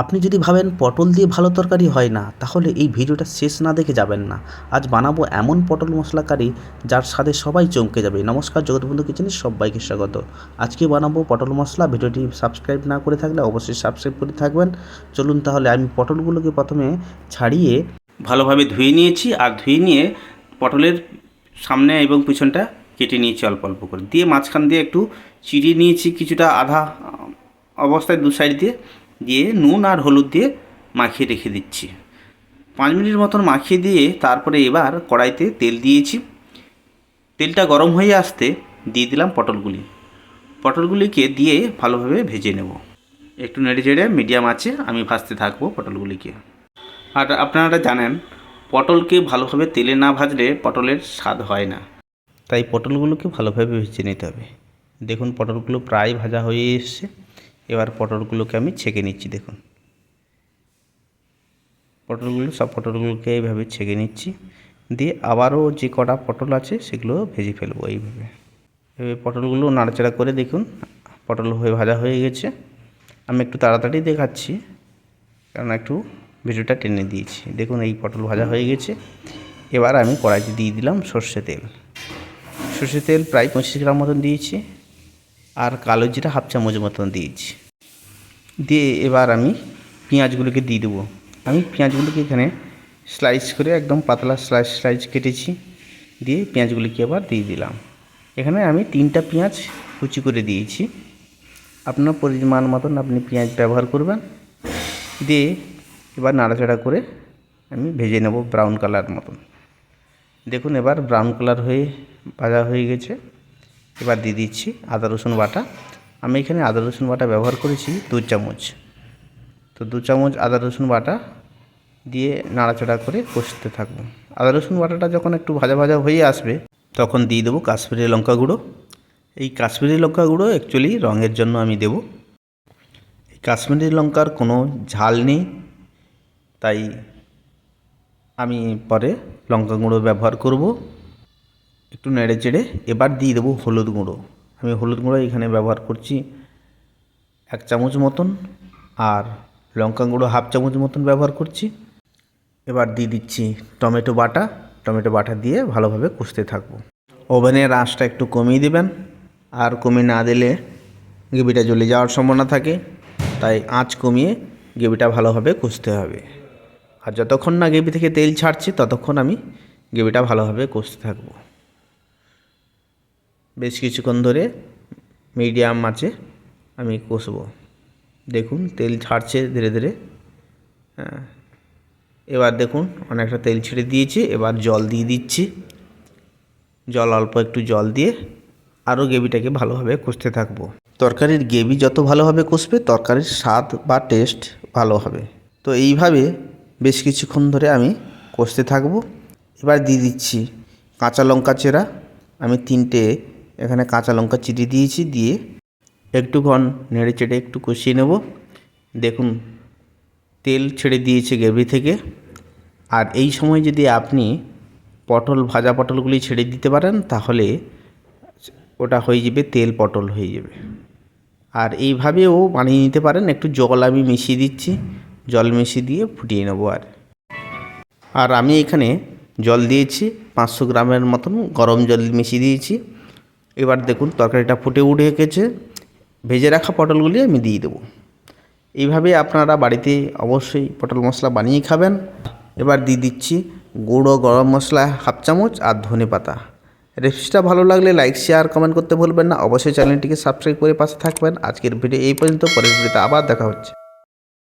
আপনি যদি ভাবেন পটল দিয়ে ভালো তরকারি হয় না, তাহলে এই ভিডিওটা শেষ না দেখে যাবেন না। আজ বানাবো এমন পটল মশলা কারি যার স্বাদে সবাই চমকে যাবে। নমস্কার, জগৎবন্ধু কিচেনে সবাইকে স্বাগত। আজকে বানাবো পটল মশলা। ভিডিওটি সাবস্ক্রাইব না করে থাকলে অবশ্যই সাবস্ক্রাইব করে থাকবেন। চলুন তাহলে আমি পটলগুলোকে প্রথমে ছাড়িয়ে ভালোভাবে ধুয়ে নিয়েছি আর ধুয়ে নিয়ে পটলের সামনে এবং পিছনটা কেটে নিয়েছি অল্প অল্প করে। দিয়ে মাঝখান দিয়ে একটু চিড়িয়ে নিয়েছি কিছুটা আধা অবস্থায় দু সাইড দিয়ে। দিয়ে নুন আর হলুদ দিয়ে মাখিয়ে রেখে দিচ্ছি। পাঁচ মিনিট মতন মাখিয়ে দিয়ে তারপরে এবার কড়াইতে তেল দিয়েছি। তেলটা গরম হয়ে আসতে দিয়ে দিলাম পটলগুলি। পটলগুলিকে দিয়ে ভালোভাবে ভেজে নেব। একটু নেড়ে চেড়ে মিডিয়াম আছে, আমি ভাজতে থাকব পটলগুলিকে। আর আপনারা জানেন, পটলকে ভালোভাবে তেলে না ভাজলে পটলের স্বাদ হয় না। তাই পটলগুলোকে ভালোভাবে ভেজে নিতে হবে। দেখুন, পটলগুলো প্রায় ভাজা হয়ে এসছে। এবার পটলগুলোকে আমি ছেঁকে নিচ্ছি, দেখুন। পটলগুলো, সব পটলগুলোকে এইভাবে ছেঁকে নিচ্ছি। দিয়ে আবারও যে কটা পটল আছে সেগুলো ভেজে ফেলব এইভাবে। এভাবে পটলগুলো নাড়াচাড়া করে দেখুন, পটল হয়ে ভাজা হয়ে গেছে। আমি একটু তাড়াতাড়ি দেখাচ্ছি, কারণ একটু ভিডিওটা টেনে দিয়েছি। দেখুন, এই পটল ভাজা হয়ে গেছে। এবার আমি কড়াইতে দিয়ে দিলাম সর্ষে তেল। সর্ষে তেল প্রায় পঁচিশ গ্রাম মতন দিয়েছি। আর কালো জিরা হাফ চামচ মতন দিয়েছি। দিয়ে এবার আমি পেঁয়াজগুলোকে দিয়ে দেবো। আমি পেঁয়াজগুলোকে এখানে স্লাইস করে একদম পাতলা স্লাইস স্লাইস কেটেছি। দিয়ে পেঁয়াজগুলিকে এবার দিয়ে দিলাম। এখানে আমি তিনটা পেঁয়াজ কুচি করে দিয়েছি। আপনার পরিমাণ মতন আপনি পেঁয়াজ ব্যবহার করবেন। দিয়ে এবার নাড়াচাড়া করে আমি ভেজে নেব ব্রাউন কালার মতন। দেখুন এবার ব্রাউন কালার হয়ে, ভাজা হয়ে গেছে। এবার দিয়ে দিচ্ছি আদা, রসুন বাটা। আমি এখানে আদা, রসুন বাটা ব্যবহার করেছি দু চামচ। তো দু চামচ আদা, রসুন বাটা দিয়ে নাড়াচাড়া করে কষতে থাকব। আদা, রসুন বাটাটা যখন একটু ভাজা ভাজা হয়ে আসবে, তখন দিয়ে দেবো কাশ্মীরি লঙ্কা গুঁড়ো। এই কাশ্মীরি লঙ্কা গুঁড়ো অ্যাকচুয়ালি রঙের জন্য আমি দেব। এই কাশ্মীরি লঙ্কার কোনো ঝাল নেই, তাই আমি পরে লঙ্কা গুঁড়ো ব্যবহার করব। একটু নেড়ে চেড়ে এবার দিয়ে দেবো হলুদ গুঁড়ো। আমি হলুদ গুঁড়ো এখানে ব্যবহার করছি এক চামচ মতন আর লঙ্কা গুঁড়ো হাফ চামচ মতন ব্যবহার করছি। এবার দিয়ে দিচ্ছি টমেটো বাটা। টমেটো বাটা দিয়ে ভালোভাবে কষতে থাকব। ওভেনের আঁচটা একটু কমিয়ে দেবেন। আর কমিয়ে না দিলে গ্রেভিটা জ্বলে যাওয়ার সম্ভাবনা থাকে। তাই আঁচ কমিয়ে গ্রেভিটা ভালোভাবে কষতে হবে। আর যতক্ষণ না গ্রেভি থেকে তেল ছাড়ছে, ততক্ষণ আমি গ্রেভিটা ভালোভাবে কষতে থাকব। বেশ কিছুক্ষণ ধরে মিডিয়াম আঁচে আমি কষবো। দেখুন, তেল ছাড়ছে ধীরে ধীরে। হ্যাঁ। এবার দেখুন, অনেকটা তেল ছেড়ে দিয়েছি, এবার জল দিয়ে দিচ্ছি। জল, অল্প একটু জল দিয়ে আরও গ্রেভিটাকে ভালোভাবে কষতে থাকব। তরকারির গ্রেভি যত ভালোভাবে কষবে, তরকারির স্বাদ বা টেস্ট ভালো হবে। তো এইভাবে বেশ কিছুক্ষণ ধরে আমি কষতে থাকব। এবার দিয়ে দিচ্ছি কাঁচা লঙ্কা চেরা। আমি তিনটে এখানে কাঁচা লঙ্কা চিড়ে দিয়েছি, দিয়ে একটুক্ষণ নেড়ে চেড়ে একটু কষিয়ে নেব। দেখুন, তেল ছেড়ে দিয়েছে গ্রেভি থেকে। আর এই সময় যদি আপনি পটল, ভাজা পটলগুলি ছেড়ে দিতে পারেন, তাহলে ওটা হয়ে যাবে, তেল পটল হয়ে যাবে। আর এইভাবেও বানিয়ে নিতে পারেন। একটু জল আমি মিশিয়ে দিচ্ছি। জল মিশিয়ে দিয়ে ফুটিয়ে নেব আর। আর আমি এখানে জল দিয়েছি, পাঁচশো গ্রামের মতন গরম জল মিশিয়ে দিয়েছি। এবার দেখুন তরকারিটা ফুটে উঠে গেছে ভেজে রাখা পটলগুলি আমি দিয়ে দেবো। এইভাবে আপনারা বাড়িতে অবশ্যই পটল মশলা বানিয়ে খাবেন। এবার দিয়ে দিচ্ছি গুঁড়ো গরম মশলা হাফ চামচ আর ধনে পাতা। রেসিপিটা ভালো লাগলে লাইক, শেয়ার, কমেন্ট করতে ভুলবেন না। অবশ্যই চ্যানেলটিকে সাবস্ক্রাইব করে পাশে থাকবেন। আজকের ভিডিও এই পর্যন্ত। পরের ভিডিওতে আবার দেখা হচ্ছে।